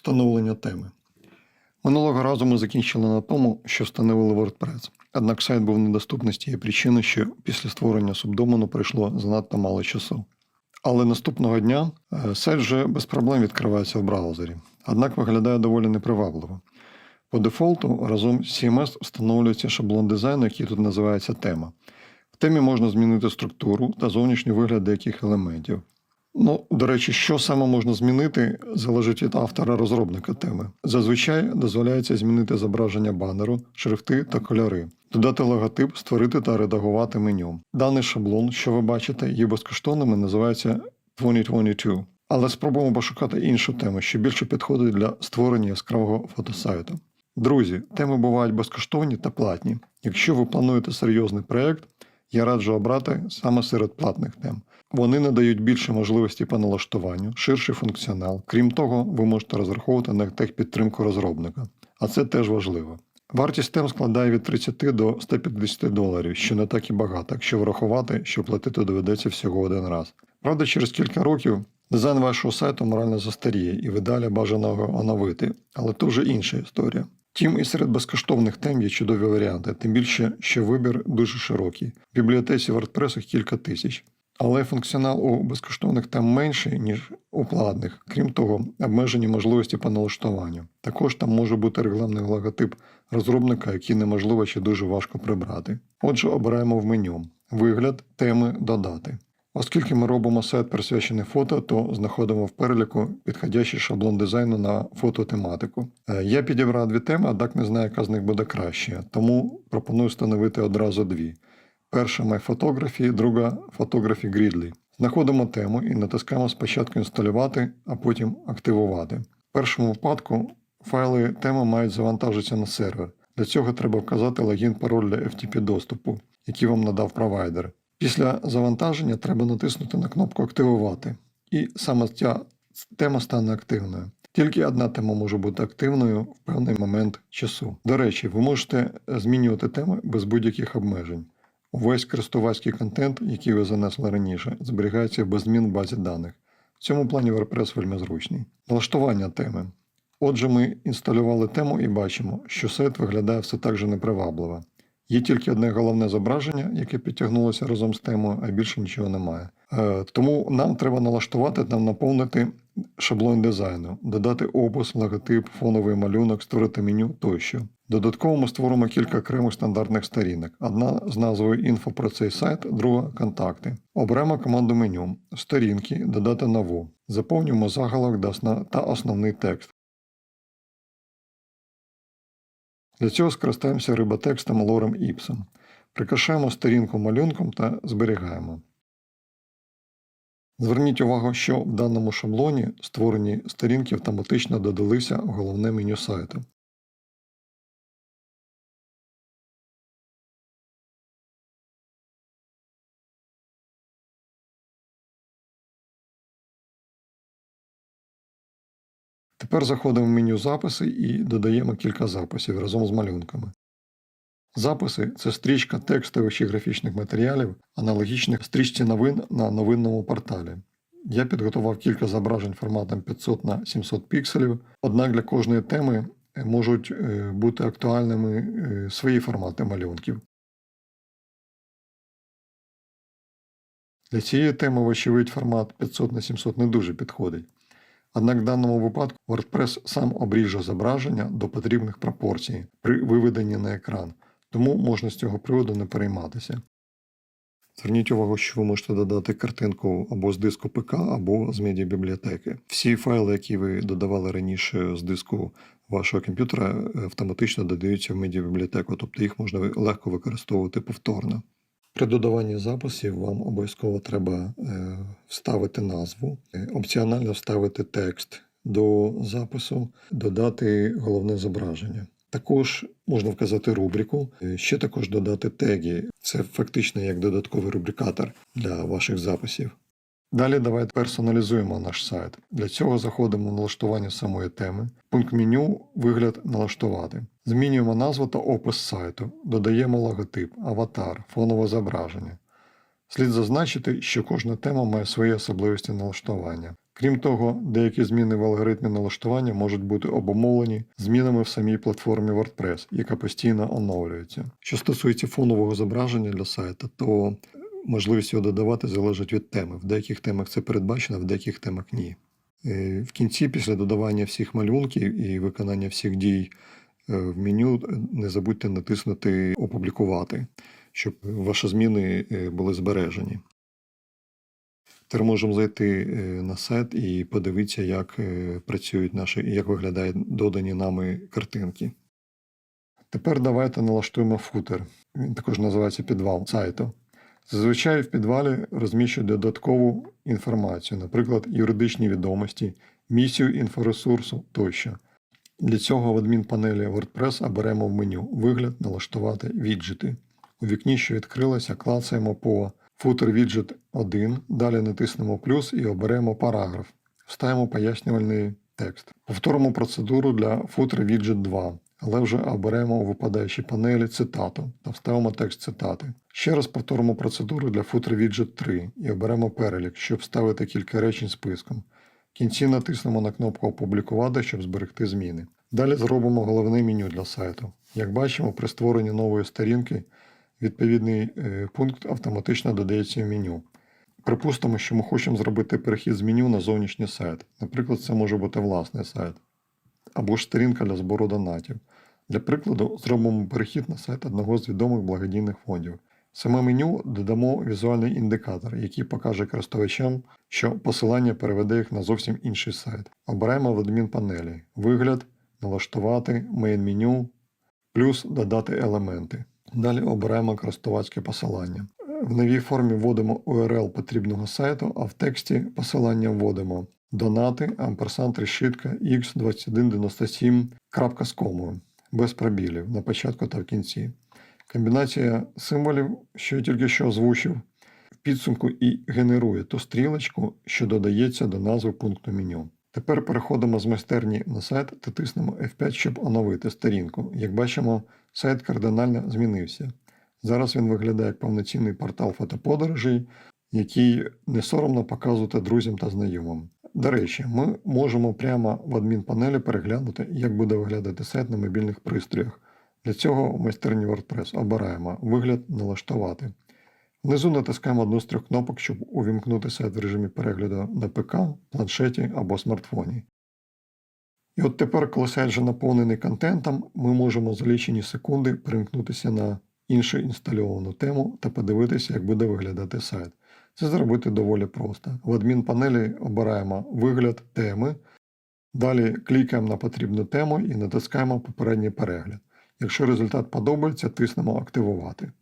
Встановлення теми. Минулого разу ми закінчили на тому, що встановили WordPress. Однак сайт був недоступний з тієї причини, що після створення субдомену пройшло занадто мало часу. Але наступного дня е, сайт вже без проблем відкривається в браузері. Однак виглядає доволі непривабливо. По дефолту разом з CMS встановлюється шаблон дизайну, який тут називається тема. В темі можна змінити структуру та зовнішній вигляд деяких елементів. Ну, до речі, що саме можна змінити, залежить від автора розробника теми. Зазвичай дозволяється змінити зображення банеру, шрифти та кольори, додати логотип, створити та редагувати меню. Даний шаблон, що ви бачите, є безкоштовним і називається 2022. Але спробуємо пошукати іншу тему, що більше підходить для створення яскравого фотосайту. Друзі, теми бувають безкоштовні та платні. Якщо ви плануєте серйозний проєкт, я раджу обрати саме серед платних тем. Вони надають більше можливостей по налаштуванню, ширший функціонал. Крім того, ви можете розраховувати на техпідтримку розробника, а це теж важливо. Вартість тем складає від 30 до 150 доларів, що не так і багато, якщо врахувати, що платити доведеться всього один раз. Правда, через кілька років дизайн вашого сайту морально застаріє і ви далі бажано його оновити, але то вже інша історія. Втім, і серед безкоштовних тем є чудові варіанти, тим більше, що вибір дуже широкий. В бібліотеці WordPress їх кілька тисяч. Але функціонал у безкоштовних тем менший, ніж у платних. Крім того, обмежені можливості по налаштуванню. Також там може бути рекламний логотип розробника, який неможливо чи дуже важко прибрати. Отже, обираємо в меню вигляд, теми, додати. Оскільки ми робимо сайт присвячений фото, то знаходимо в переліку підходящий шаблон дизайну на фототематику. Е, Я підібрав дві теми, однак не знаю, яка з них буде краще, тому пропоную встановити одразу дві. Перша My Photography, друга Photography Gridley. Знаходимо тему і натискаємо спочатку інсталювати, а потім активувати. В першому випадку файли теми мають завантажитися на сервер. Для цього треба вказати логін пароль для FTP доступу, який вам надав провайдер. Після завантаження треба натиснути на кнопку Активувати, і саме ця тема стане активною. Тільки одна тема може бути активною в певний момент часу. До речі, ви можете змінювати теми без будь-яких обмежень. Увесь користувацький контент, який ви занесли раніше, зберігається без змін в базі даних. В цьому плані WordPress вельми зручний. Налаштування теми. Отже, ми інсталювали тему і бачимо, що сайт виглядає все так же непривабливо. Є тільки одне головне зображення, яке підтягнулося разом з темою, а більше нічого немає. Е, тому нам треба налаштувати та наповнити шаблон дизайну, додати опис, логотип, фоновий малюнок, створити меню тощо. Додатково ми створимо кілька окремих стандартних сторінок. Одна з назвою інфо про цей сайт, друга контакти. Оберемо команду меню, сторінки, додати нову. Заповнюємо заголовок та основний текст. Для цього скористаємося риботекстом лорем Іпсом. Прикашаємо сторінку малюнком та зберігаємо. Зверніть увагу, що в даному шаблоні створені сторінки автоматично додалися в головне меню сайту. Тепер заходимо в меню записи і додаємо кілька записів разом з малюнками. Записи це стрічка текстових чи графічних матеріалів, аналогічних стрічці новин на новинному порталі. Я підготував кілька зображень форматом 500 на 700 пікселів, однак для кожної теми можуть е, бути актуальними е, свої формати малюнків. Для цієї теми, вочевидь, формат 500 на 700 не дуже підходить. Однак в даному випадку WordPress сам обріже зображення до потрібних пропорцій при виведенні на екран, тому можна з цього приводу не перейматися. Зверніть увагу, що ви можете додати картинку або з диску ПК, або з медіабібліотеки. Всі файли, які ви додавали раніше з диску вашого комп'ютера, автоматично додаються в медіабібліотеку, тобто їх можна легко використовувати повторно. При додаванні записів вам обов'язково треба е, вставити назву, е, опціонально вставити текст до запису, додати головне зображення. Також можна вказати рубрику, е, ще також додати теги. Це фактично як додатковий рубрикатор для ваших записів. Далі давайте персоналізуємо наш сайт. Для цього заходимо в налаштування самої теми. Пункт меню Вигляд налаштувати. Змінюємо назву та опис сайту, додаємо логотип, аватар, фонове зображення. Слід зазначити, що кожна тема має свої особливості налаштування. Крім того, деякі зміни в алгоритмі налаштування можуть бути обумовлені змінами в самій платформі WordPress, яка постійно оновлюється. Що стосується фонового зображення для сайту, то можливість його додавати залежить від теми. В деяких темах це передбачено, в деяких темах ні. Е, В кінці, після додавання всіх малюнків і виконання всіх дій е, в меню, не забудьте натиснути Опублікувати, щоб ваші зміни е, були збережені. Тепер можемо зайти е, на сайт і подивитися, як е, працюють наші, як виглядають додані нами картинки. Тепер давайте налаштуємо футер. Він також називається підвал сайту. Зазвичай в підвалі розміщують додаткову інформацію, наприклад, юридичні відомості, місію інфоресурсу тощо. Для цього в адмінпанелі WordPress оберемо в меню Вигляд, налаштувати віджити. У вікні, що відкрилося, клацаємо по Footer Widget 1, далі натиснемо плюс і оберемо параграф. Вставимо пояснювальний текст. Повторимо процедуру для Footer Widget 2, але вже оберемо у випадаючій панелі цитату та вставимо текст цитати. Ще раз повторимо процедуру для Footer Widget 3 і оберемо перелік, щоб вставити кілька речень списком. В кінці натиснемо на кнопку Опублікувати, щоб зберегти зміни. Далі зробимо головне меню для сайту. Як бачимо, при створенні нової сторінки відповідний е, пункт автоматично додається в меню. Припустимо, що ми хочемо зробити перехід з меню на зовнішній сайт. Наприклад, це може бути власний сайт або ж сторінка для збору донатів. Для прикладу, зробимо перехід на сайт одного з відомих благодійних фондів. Саме меню додамо візуальний індикатор, який покаже користувачам, що посилання переведе їх на зовсім інший сайт. Обираємо в адмінпанелі Вигляд, налаштувати, мейн меню, плюс додати елементи. Далі обираємо користувацьке посилання. В новій формі вводимо URL потрібного сайту, а в тексті посилання вводимо донати, амперсант решітка x2197 з без пробілів на початку та в кінці. Комбінація символів, що я тільки що озвучив, в підсумку і генерує ту стрілочку, що додається до назви пункту меню. Тепер переходимо з майстерні на сайт та тиснемо F5, щоб оновити сторінку. Як бачимо, сайт кардинально змінився. Зараз він виглядає як повноцінний портал фотоподорожей, який не соромно показувати друзям та знайомим. До речі, ми можемо прямо в адмінпанелі переглянути, як буде виглядати сайт на мобільних пристроях. Для цього в майстерні WordPress обираємо Вигляд налаштувати. Внизу натискаємо одну з трьох кнопок, щоб увімкнути сайт в режимі перегляду на ПК, планшеті або смартфоні. І от тепер, коли сайт вже наповнений контентом, ми можемо за лічені секунди перемкнутися на іншу інстальовану тему та подивитися, як буде виглядати сайт. Це зробити доволі просто. В адмінпанелі обираємо вигляд теми, далі клікаємо на потрібну тему і натискаємо попередній перегляд. Якщо результат подобається, тиснемо Активувати.